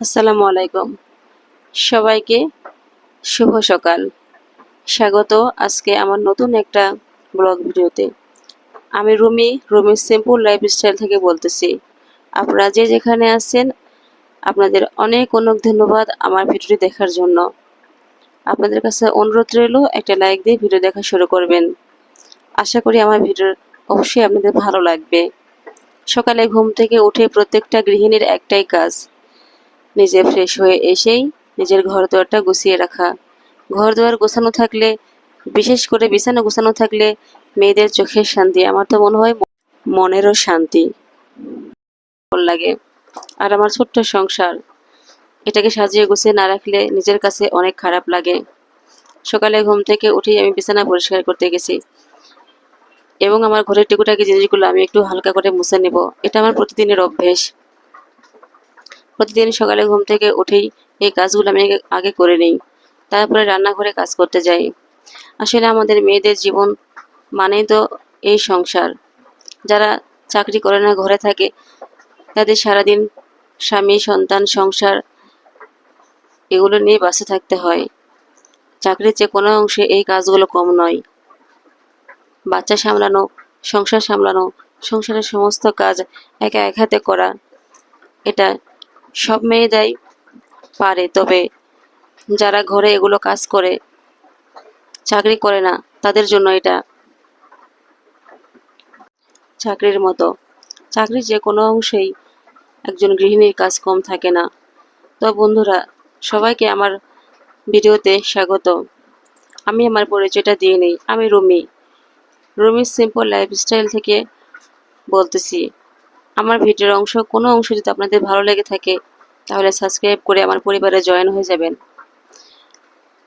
আসসালামু আলাইকুম। সবাইকে শুভ সকাল। স্বাগত আজকে আমার নতুন একটা ব্লগ ভিডিওতে। আমি রুমি রুমি সিম্পল লাইফস্টাইল থেকে বলতেছি। আপনারা যে যেখানে আছেন, আপনাদের অনেক অনেক ধন্যবাদ আমার ভিডিওটি দেখার জন্য। আপনাদের কাছে অনুরোধ রইল, একটা লাইক দিয়ে ভিডিও দেখা শুরু করবেন। আশা করি আমার ভিডিও অবশ্যই আপনাদের ভালো লাগবে। সকালে ঘুম থেকে উঠে প্রত্যেকটা গৃহিণীর একটাই কাজ। নিজে ফ্রেশ হয়ে এসেই নিজের ঘর দুয়ারটা গুছিয়ে রাখা। ঘর দুয়ার গোছানো থাকলে, বিশেষ করে বিছানা গোছানো থাকলে মেয়েদের চোখের শান্তি, আমার তো মনে হয় মনেরও শান্তি। লাগে। আর আমার ছোট্ট সংসার, এটাকে সাজিয়ে গুছিয়ে না রাখলে নিজের কাছে অনেক খারাপ লাগে। সকালে ঘুম থেকে উঠেই আমি বিছানা পরিষ্কার করতে গেছি। এবং আমার ঘরের টুকুটাকি জিনিসগুলো আমি একটু হালকা করে মুছে নেব। এটা আমার প্রতিদিনের অভ্যেস। প্রতিদিন সকালে ঘুম থেকে উঠেই এই কাজগুলো আমি আগে- করে নিই। তারপরে রান্নাঘরে কাজ করতে যাই। আসলে আমাদের মেয়েদের জীবন মানেই তো এই সংসার। যারা চাকরি করে না, ঘরে থাকে, তাদের সারাদিন স্বামী, সন্তান, সংসার এগুলো নিয়ে বাসে থাকতে হয়। চাকরির যে কোনো অংশে এই কাজগুলো কম নয়। বাচ্চা সামলানো, সংসার সামলানো, সংসারের সমস্ত কাজ একা এক হাতে করা, এটা সব মেয়েরাই পারে। তবে যারা ঘরে এগুলো কাজ করে, চাকরি করে না, তাদের জন্য এটা চাকরির মতো। চাকরির যে কোনো অংশেই একজন গৃহিণীর কাজ কম থাকে না। তো বন্ধুরা, সবাইকে আমার ভিডিওতে স্বাগত। আমি আমার পরিচয়টা দিয়ে নিই, আমি রুমি। রুমির সিম্পল লাইফস্টাইল থেকে বলতেছি। আমার ভিডিওর অংশ, কোনো অংশ যদি আপনাদের ভালো লেগে থাকে, তাহলে সাবস্ক্রাইব করে আমার পরিবারে জয়েন হয়ে যাবেন।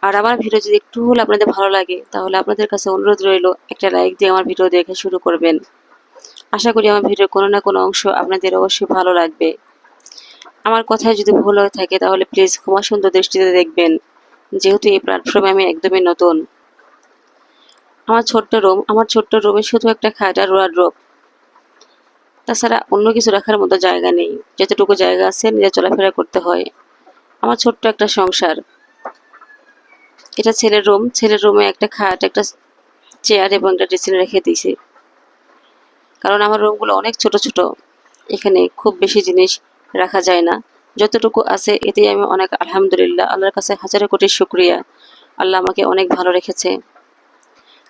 আর আমার ভিডিও যদি একটু হলে আপনাদের ভালো লাগে, তাহলে আপনাদের কাছে অনুরোধ রইল, একটা লাইক দিয়ে আমার ভিডিও দেখে শুরু করবেন। আশা করি আমার ভিডিওর কোনো না কোনো অংশ আপনাদের অবশ্যই ভালো লাগবে। আমার কথায় যদি ভুল হয়ে থাকে, তাহলে প্লিজ ক্ষমা সুন্দর দৃষ্টিতে দেখবেন, যেহেতু এই প্ল্যাটফর্মে আমি একদমই নতুন। আমার ছোট্ট রুম আমার ছোট্ট রুমে শুধু একটা খাট আর ওয়ার্ড্রোব তাছাড়া অন্য কিছু রাখার মতো জায়গা নেই। যতটুকু জায়গা আছে নিজে চলাফেরা করতে হয়। আমার ছোট্ট একটা সংসার। এটা ছেলের রুম। ছেলের রুমে একটা খাট, একটা চেয়ার এবং একটা ড্রেসিং রেখে দিয়েছি। কারণ আমার রুমগুলো অনেক ছোট ছোট। এখানে খুব বেশি জিনিস রাখা যায় না। যতটুকু আছে এতেই আমি অনেক আলহামদুলিল্লাহ, আল্লাহর কাছে হাজারো কোটি শুক্রিয়া। আল্লাহ আমাকে অনেক ভালো রেখেছে।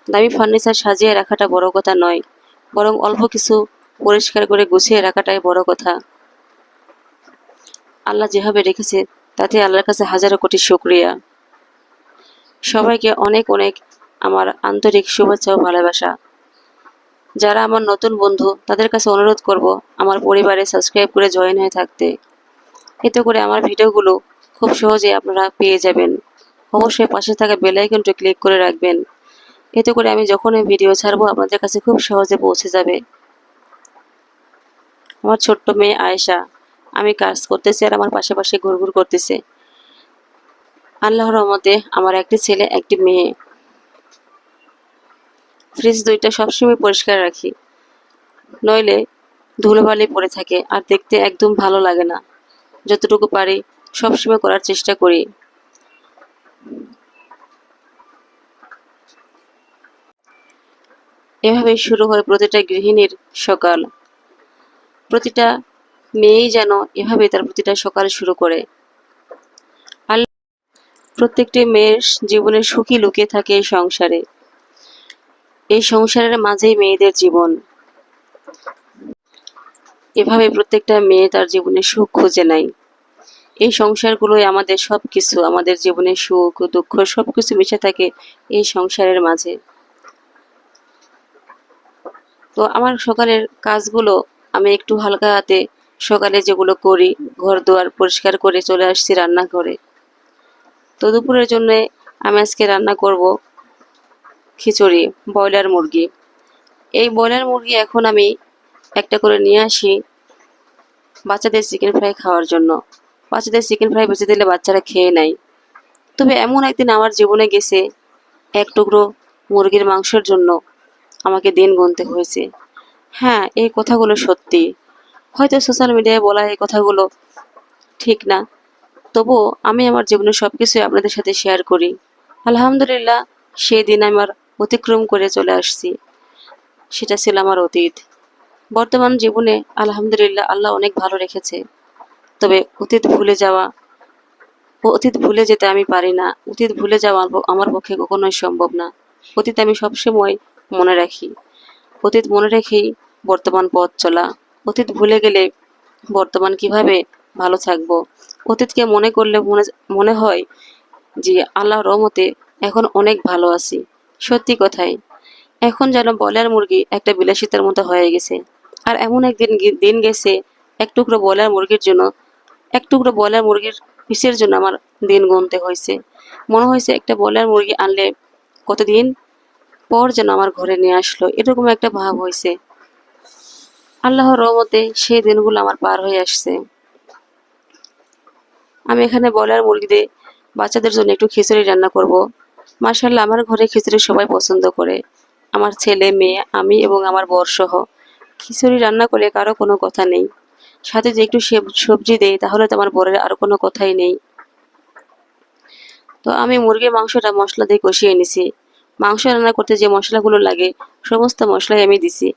দামি ফার্নিচার সাজিয়ে রাখাটা বড় কথা নয়, বরং অল্প কিছু পরিষ্কার করে গুছিয়ে রাখাটাই বড় কথা। আল্লাহ যেভাবে রেখেছে, তাতে আল্লাহর কাছে হাজারো কোটি শুক্রিয়া। সবাইকে অনেক অনেক আমার আন্তরিক শুভেচ্ছা ও ভালোবাসা। যারা আমার নতুন বন্ধু, তাদের কাছে অনুরোধ করব আমার পরিবারে সাবস্ক্রাইব করে জয়েন হয়ে থাকতে। এতে করে আমার ভিডিওগুলো খুব সহজে আপনারা পেয়ে যাবেন। অবশ্যই পাশে থাকা বেল আইকনটি ক্লিক করে রাখবেন। এতে করে আমি যখনই ভিডিও ছাড়বো, আপনাদের কাছে খুব সহজে পৌঁছে যাবে। আমার ছোট্ট মেয়ে আয়েশা। আমি কাজ করতেছি আর আমার পাশাপাশি পাশে ঘুরঘুর করতেছে। আল্লাহর রহমতে আমার একটি ছেলে, একটি মেয়ে। ফ্রিজ দুইটা সবসময় পরিষ্কার রাখি। নইলে ধুলোবালি পড়ে থাকে আর দেখতে একদম ভালো লাগে না। যতটুকু পারি সবসময় করার চেষ্টা করি। এভাবেই শুরু হয় প্রতিটা গৃহিণীর সকাল। প্রতিটা মেয়েই যেন এভাবে তার প্রতিটা সকাল শুরু করে। আল্লাহ প্রত্যেকটি মেয়ের জীবনে সুখী লুকিয়ে থাকে এই সংসারে। এই সংসারের মাঝেই মেয়েদের জীবন। এভাবে প্রত্যেকটা মেয়ে তার জীবনে সুখ খুঁজে নেয়। এই সংসারগুলোই আমাদের সব কিছু আমাদের জীবনে সুখ, দুঃখ সব কিছু মিশে থাকে এই সংসারের মাঝে। তো আমার সকালের কাজগুলো আমি একটু হালকা হাতে সকালে যেগুলো করি, ঘর দুয়ার পরিষ্কার করে চলে আসছি রান্নাঘরে। তো দুপুরের জন্য আমি আজকে রান্না করব খিচুড়ি, ব্রয়লার মুরগি। এই ব্রয়লার মুরগি এখন আমি একটা করে নিয়ে আসি বাচ্চাদের চিকেন ফ্রাই খাওয়ার জন্য। বাচ্চাদের চিকেন ফ্রাই বেঁচে দিলে বাচ্চারা খেয়ে নেয়। তবে এমন একদিন আমার জীবনে গেছে, এক টুকরো মুরগির মাংসের জন্য আমাকে দিন গুনতে হয়েছে। হ্যাঁ এই কথাগুলো সত্যি। হয়তো সোশ্যাল মিডিয়ায় বলা এই কথাগুলো ঠিক না। তবুও আমি আমার জীবনের সব কিছুই আপনাদের সাথে শেয়ার করি। আলহামদুলিল্লাহ সেই দিন আমার অতিক্রম করে চলে আসছি। সেটা ছিল আমার অতীত। বর্তমান জীবনে আলহামদুলিল্লাহ আল্লাহ অনেক ভালো রেখেছে। তবে অতীত ভুলে যাওয়া অতীত ভুলে যেতে আমি পারি না। অতীত ভুলে যাওয়া আমার পক্ষে কখনোই সম্ভব না। অতীত আমি সবসময় মনে রাখি। অতীত মনে রেখেই বর্তমান পথ চলা। অতীত ভুলে গেলে বর্তমান কীভাবে ভালো থাকব? অতীতকে মনে করলে মনে মনে হয় যে আল্লাহ রহমতে এখন অনেক ভালো আছি। সত্যি কথাই, এখন যেন বয়লার মুরগি একটা বিলাসিতার মতো হয়ে গেছে। আর এমন একদিন দিন গেছে, এক টুকরো বয়লার মুরগির জন্য, এক টুকরো বয়লার মুরগির পিসের জন্য আমার দিন গুনতে হয়েছে। মনে হয়েছে একটা বয়লার মুরগি আনলে কতদিন পর যেন আমার ঘরে নিয়ে আসলো। এরকম একটা ভাব হয়েছে। আল্লাহর রহমতে সেই দিনগুলো আমার পার হয়ে আসছে। আমি এখানে বয়লার মুরগিদের বাচ্চাদের জন্য একটু খিচুড়ি রান্না করব। মার্শাল্লাহ আমার ঘরে খিচুড়ি সবাই পছন্দ করে। আমার ছেলে, মেয়ে, আমি এবং আমার বর সহ খিচুড়ি রান্না করলে কারও কোনো কথা নেই। সাথে যে একটু সেব- সবজি দেয়, তাহলে তো আমার বরের আর কোনো কথাই নেই। তো আমি মুরগির মাংসটা মশলা দিয়ে কষিয়ে নিছি মাংস রান্না করতে যে মশলাগুলো লাগে, সমস্ত মশলাই আমি দিছি।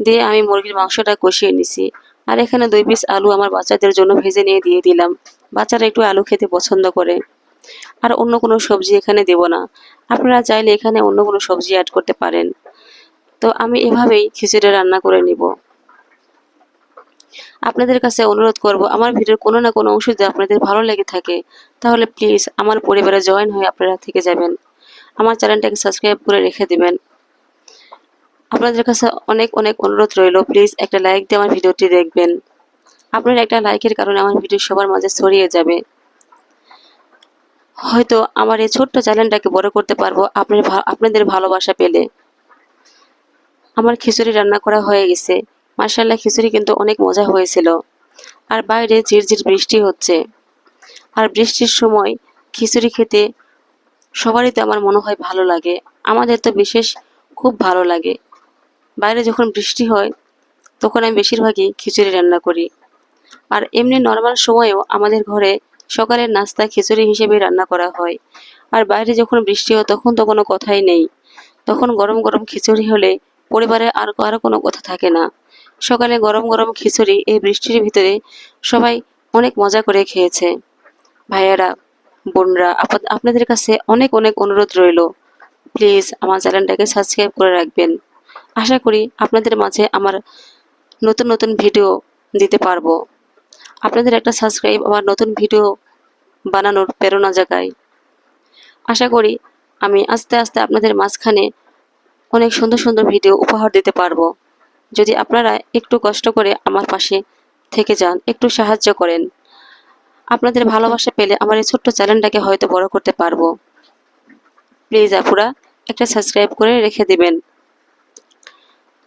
দিয়ে আমি মুরগির মাংসটা কষিয়ে নিছি। আর এখানে দুই পিস আলু আমার বাচ্চাদের জন্য ভেজে নিয়ে দিয়ে দিলাম। বাচ্চারা একটু আলু খেতে পছন্দ করে। আর অন্য কোনো সবজি এখানে দেব না। আপনারা চাইলে এখানে অন্য কোনো সবজি অ্যাড করতে পারেন। তো আমি এভাবেই খিচুড়ি রান্না করে নিব। আপনাদের কাছে অনুরোধ করব, আমার ভিডিওর কোনো না কোনো অংশ যদি আপনাদের ভালো লেগে থাকে, তাহলে প্লিজ আমার পরিবারে জয়েন হয়ে আপনারা থেকে যাবেন। আমার চ্যানেলটাকে সাবস্ক্রাইব করে রেখে দিবেন। আপনাদের কাছে অনেক অনেক অনুরোধ রইল। প্লিজ একটা লাইক দিয়ে আমার ভিডিওটি দেখবেন। আপনার একটা লাইকের কারণে আমার ভিডিও সবার মাঝে ছড়িয়ে যাবে। হয়তো আমার এই ছোট্ট চ্যানেলটাকে বড় করতে পারব আপনার আপনাদের ভালোবাসা পেলে। আমার খিচুড়ি রান্না করা হয়ে গেছে। মার্শাল্লাহ খিচুড়ি কিন্তু অনেক মজা হয়েছিল। আর বাইরে ঝিরঝির বৃষ্টি হচ্ছে। আর বৃষ্টির সময় খিচুড়ি খেতে সবারই তো আমার মনে হয় ভালো লাগে। আমাদের তো বিশেষ খুব ভালো লাগে। বাইরে যখন বৃষ্টি হয়, তখন আমি বেশিরভাগই খিচুড়ি রান্না করি। আর এমনি নর্মাল সময়েও আমাদের ঘরে সকালের নাস্তা খিচুড়ি হিসেবে রান্না করা হয়। আর বাইরে যখন বৃষ্টি হয়, তখন তো কোনো কথাই নেই। তখন গরম গরম খিচুড়ি হলে পরিবারে আর কারও কোনো কথা থাকে না। সকালে গরম গরম খিচুড়ি এই বৃষ্টির ভিতরে সবাই অনেক মজা করে খেয়েছে। ভাইয়েরা বোনরা আপনাদের কাছে অনেক অনেক অনুরোধ রইল। প্লিজ আমার চ্যানেলটাকে সাবস্ক্রাইব করে রাখবেন। আশা করি আপনাদের মাঝে আমার নতুন নতুন ভিডিও দিতে পারব। আপনাদের একটা সাবস্ক্রাইব আমার নতুন ভিডিও বানানোর প্রেরণা জাগায়। আশা করি আমি আস্তে আস্তে আপনাদের মাঝখানে অনেক সুন্দর সুন্দর ভিডিও উপহার দিতে পারব। যদি আপনারা একটু কষ্ট করে আমার পাশে থেকে যান, একটু সাহায্য করেন আপনাদের ভালোবাসা পেলে আমার এই ছোট্ট চ্যানেলটাকে হয়তো বড় করতে পারব। প্লিজ আপুরা, একটা সাবস্ক্রাইব করে রেখে দিবেন।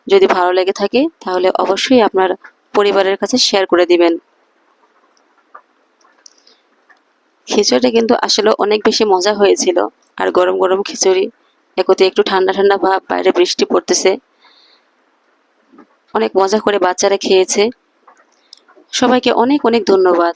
যদি ভালো লেগে থাকে, তাহলে অবশ্যই আপনার পরিবারের কাছে শেয়ার করে দিবেন। খিচুড়িটা কিন্তু আসলে অনেক বেশি মজা হয়েছিল। আর গরম গরম খিচুড়ি একতে একটু ঠান্ডা ঠান্ডা ভাব, বাইরে বৃষ্টি পড়তেছে। অনেক মজা করে বাচ্চারা খেয়েছে। সবাইকে অনেক অনেক ধন্যবাদ।